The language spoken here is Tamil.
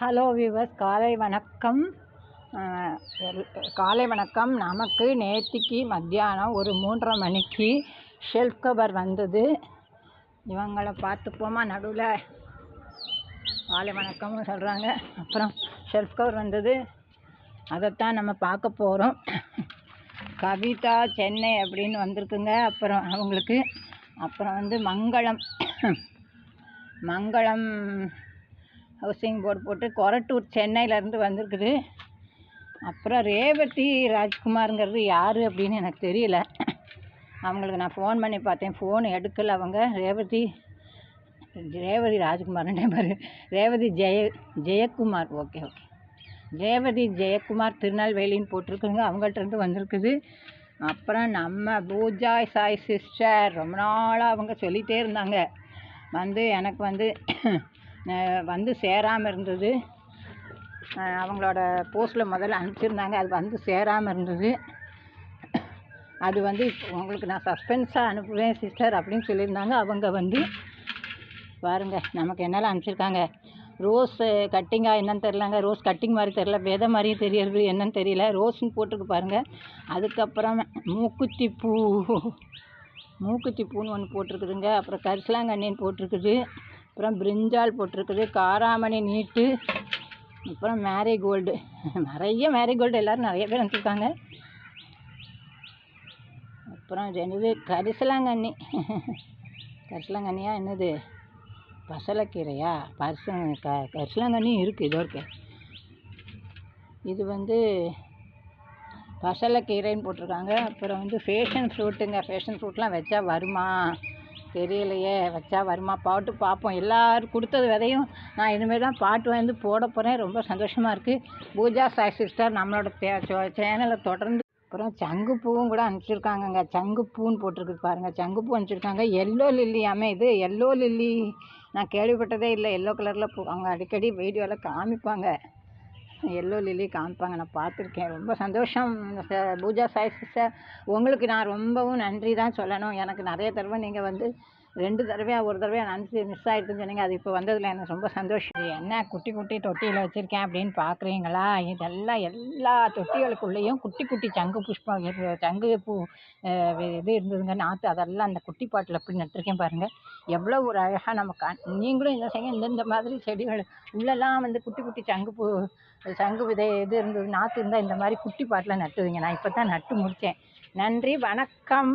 ஹலோ விவர்ஸ் காலை வணக்கம். காலை வணக்கம். நமக்கு நேற்றுக்கு மத்தியானம் ஒரு மூன்றரை மணிக்கு ஷெல்ஃப் கவர் வந்தது. இவங்கள பார்த்துப்போமா நடுவில்? காலை வணக்கம்னு சொல்கிறாங்க அப்புறம் ஷெல்ஃப் கவர் வந்தது. அதைத்தான் நம்ம பார்க்க போகிறோம் கவிதா சென்னை அப்படின்னு வந்திருக்குங்க. அப்புறம் அவங்களுக்கு அப்புறம் வந்து மங்களம். மங்களம் ஹவுசிங் போர்டு போட்டு கொரட்டூர் சென்னையிலேருந்து வந்திருக்குது. அப்புறம் ரேவதி ராஜ்குமாருங்கிறது யார் அப்படின்னு எனக்கு தெரியல. அவங்களுக்கு நான் ஃபோன் பண்ணி பார்த்தேன். ஃபோன் எடுக்கல அவங்க. ரேவதி ரேவதி ராஜ்குமார்னே பாரு? ரேவதி ஜெய ஜெயக்குமார். Okay okay. ரேவதி ஜெயக்குமார் திருநெல்வேலின்னு போட்டிருக்குங்க. அவங்கள்ட்ட இருந்து வந்திருக்குது. அப்புறம் நம்ம பூஜா சாய் சிஸ்டர் ரொம்ப நாளாக அவங்க சொல்லிகிட்டே இருந்தாங்க. வந்து எனக்கு வந்து வந்து சேராமல் இருந்தது. அவங்களோட போஸ்ட்டில் முதல்ல அனுப்பிச்சிருந்தாங்க. அது வந்து சேராமல் இருந்தது. அது வந்து இப்போ உங்களுக்கு நான் சஸ்பென்ஸாக அனுப்புவேன் சிஸ்டர் அப்படின்னு சொல்லியிருந்தாங்க. அவங்க வந்து பாருங்க நமக்கு என்னெல்லாம் அனுப்பிச்சிருக்காங்க? ரோஸ் கட்டிங்காக என்னன்னு தெரிலங்க ரோஸ் கட்டிங் மாதிரி தெரில விதை மாதிரியும் தெரியறது என்னன்னு தெரியல. ரோஸ்ன்னு போட்டிருக்கு பாருங்க. அதுக்கப்புறம் மூக்குத்தி பூ. மூக்குத்தி பூன்னு ஒன்று போட்டிருக்குதுங்க. அப்புறம் கரிசலாங்கண்ணின்னு போட்டிருக்குது. அப்புறம் பிரிஞ்சால் போட்டிருக்குது. காராமணி நீட்டு. அப்புறம் மேரிகோல்டு நிறைய மேரிகோல்டு எல்லோரும் நிறைய பேர் வந்துருக்காங்க. அப்புறம் ரெண்டு என்னது? கரிசலாங்கண்ணி. கரிசலாங்கண்ணியா என்னது? பசலைக்கீரையா? பரிச க கரிசலாங்கண்ணியும் இருக்குது இதோ இருக்கு. இது வந்து பசலைக்கீரைன்னு போட்டிருக்காங்க. அப்புறம் வந்து ஃபேஷன் ஃப்ரூட்டுங்க ஃபேஷன் ஃப்ரூட்லாம் வச்சா வருமா? தெரியலையே வச்சா வருமா? பாட்டு பார்ப்போம் எல்லோரும் கொடுத்தது விதையும் நான் இனிமேல் தான் பாட்டு வாங்கி போட போகிறேன் ரொம்ப சந்தோஷமாக இருக்குது பூஜா சாய் சிஸ்டர் நம்மளோட சேனலை தொடர்ந்து அப்புறம் சங்குப்பூவும் கூட அனுப்பிச்சிருக்காங்கங்க. சங்குப்பூன்னு போட்டிருக்கு பாருங்கள் சங்குப்பூ அனுப்பிச்சிருக்காங்க. எல்லோ லில்லியாமே இது எல்லோ லில்லி நான் கேள்விப்பட்டதே இல்லை. எல்லோ கலரில் பூ அவங்க அடிக்கடி வீடியோவில் காமிப்பாங்க. எல்லோ லில்லி காமிப்பாங்க. நான் பார்த்துருக்கேன். ரொம்ப சந்தோஷம். ச- பூஜா சாய் சிஸ்டர் உங்களுக்கு நான் ரொம்பவும் நன்றி தான் சொல்லணும். எனக்கு நிறைய தடவை நீங்கள் வந்து ரெண்டு தடவையாக ஒரு தடவையாக நினச்சி மிஸ் ஆகிடுதுன்னு சொன்னீங்க. அது இப்போ வந்ததில் எனக்கு ரொம்ப சந்தோஷம். என்ன குட்டி குட்டி தொட்டியில் வச்சுருக்கேன் அப்படின்னு பார்க்குறீங்களா இதெல்லாம் எல்லா தொட்டிகளுக்குள்ளேயும் குட்டி குட்டி சங்கு புஷ்பம் சங்கு பூ இது இருந்ததுங்க. நாற்று அதெல்லாம் அந்த குட்டி பாட்டில் எப்படி நட்டிருக்கேன் பாருங்கள் எவ்வளோ ஒரு அழகாக நம்ம கண் நீங்களும் என்ன செய்யுங்க இந்தந்த மாதிரி செடிகள் உள்ளெல்லாம் வந்து குட்டி குட்டி சங்கு பூ சங்கு விதை இது இருந்தது நாற்று இருந்தால் இந்த மாதிரி குட்டி பாட்டில் நட்டுவீங்க. நான் இப்போ தான் நட்டு முடித்தேன் நன்றி வணக்கம்.